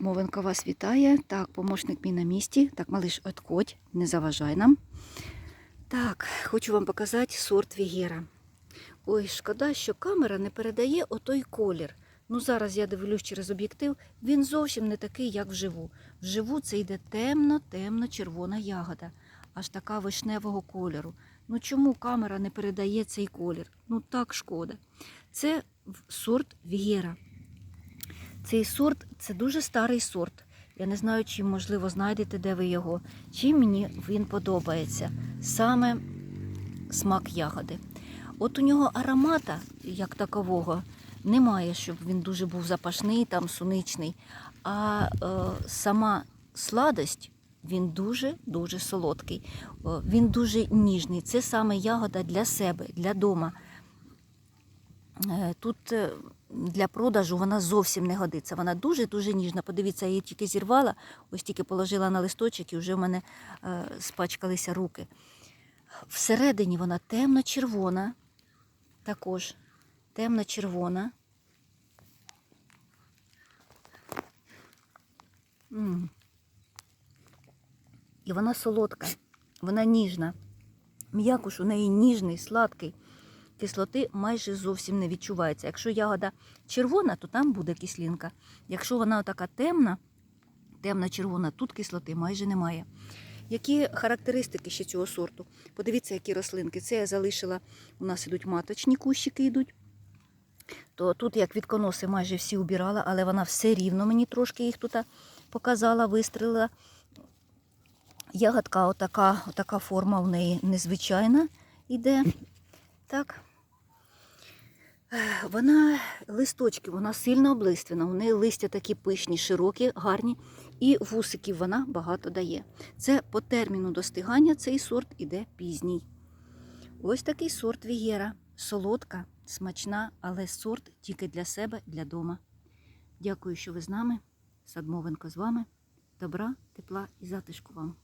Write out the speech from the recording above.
Мовенко вас вітає. Так, помощник мій на місці. Так, малиш, отходь, не заважай нам. Так, хочу вам показати сорт Вігера. Ой, шкода, що камера не передає отой колір. Ну, зараз я дивлюсь через об'єктив, він зовсім не такий, як вживу. Вживу це йде темно-темно-червона ягода, аж така вишневого кольору. Ну чому камера не передає цей колір? Ну так шкода. Це сорт Вігера. Цей сорт це дуже старий сорт. Я не знаю, чи можливо знайдете, де ви його. Чим мені він подобається. Саме смак ягоди. От у нього аромата, як такового, немає, щоб він дуже був запашний, там суничний. А е, сама сладость він дуже-дуже солодкий. Він дуже ніжний. Це саме ягода для себе, для дома. Е, Тут е, для продажу вона зовсім не годиться. Вона дуже-дуже ніжна. Подивіться, я її тільки зірвала, ось тільки положила на листочок і вже в мене е, спачкалися руки. Всередині вона темно-червона, також темно-червона. І вона солодка, вона ніжна. М'якуш у неї ніжний, сладкий. Кислоти майже зовсім не відчувається. Якщо ягода червона, то там буде кислинка. Якщо вона така темна, темно-червона, тут кислоти майже немає. Які характеристики ще цього сорту? Подивіться, які рослинки. Це я залишила, у нас ідуть маточні кущики йдуть. То тут, як відконоси, майже всі убирала, але вона все рівно мені трошки їх тут показала, вистрелила. Ягодка, отака, отака форма в неї незвичайна іде. Так. Вона листочки, вона сильно облиствена, у неї листя такі пишні, широкі, гарні, і вусиків вона багато дає. Це по терміну достигання цей сорт іде пізній. Ось такий сорт Вігера. Солодка, смачна, але сорт тільки для себе, для дома. Дякую, що ви з нами. Садмовенко з вами. Добра, тепла і затишку вам.